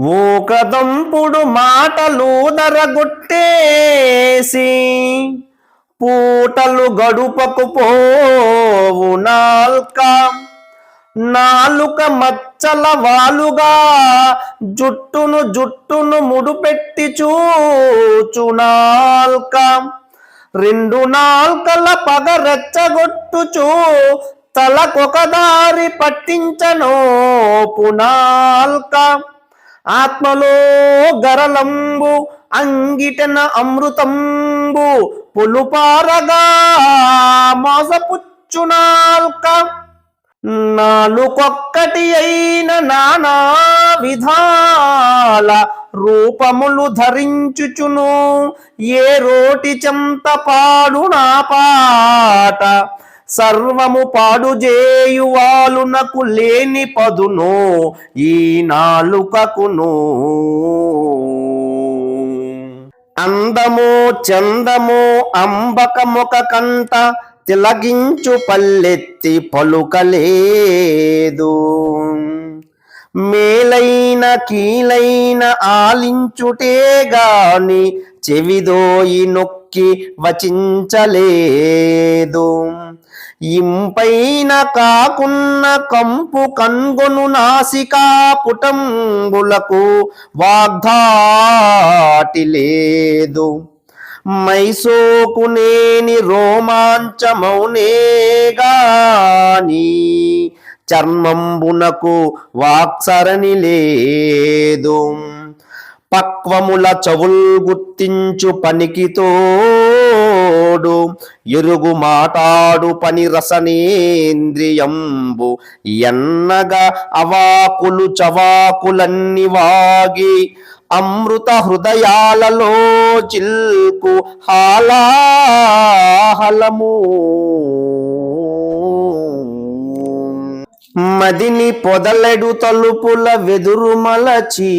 ఊకదంపుడు మాటలు దరగొట్టేసి పూటలు గడుపకు పోవు నాల్క. నాలుక మచ్చల వాలుగా జుట్టును జుట్టును ముడుపెట్టి చూచు నాల్క. రెండు నాల్కల పగ రెచ్చగొట్టుచు తలకొక దారి పట్టించను పునాల్క ఆత్మలో గరలంబు అంగిటన అమృతంబు పులుపారగా మోసపుచ్చునాల్క నాలుకొక్కటి అయిన నానా విధాల రూపములు ధరించుచును. ఏ రోటి చెంత పాడు నా పాట. సర్వము పాడుజేయువాలునకు లేని పదును ఈ నాలుకకును. అందము చందము అంబకముక కంట తిలగించు పల్లెత్తి పలుకలేదు. మేలైన కీలైన ఆలించుటే గాని చెవిదోయి నొక్కి వచించలేదు. ఇంపైన కాకున్న కంపు కన్గొను నాసికా పుటంబులకు వాగ్ధాటి లేదు. మైసోకునేని నేని రోమాంచమౌనేగాని చర్మంబునకు వాక్సరణి లేదు. పక్వముల చవుల్ గుర్తించు పనికితో తోడు ఎరుగు మాటాడు పని రసనేంద్రియంబు. ఎన్నగా అవాకులు చవాకులన్ని వాగి అమృత హృదయాలలో చిల్కు హాలాహలము. మదిని పొదలెడు తలుపుల వెదురుమలచీ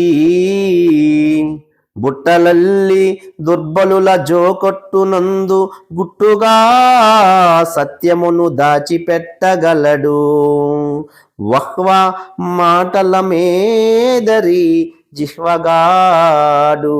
బుట్టలల్లి దుర్బలుల జోకొట్టునందు గుట్టుగా సత్యమును దాచిపెట్టగలడు. వహ్వా మాటల మేదరి జిహ్వగాడు.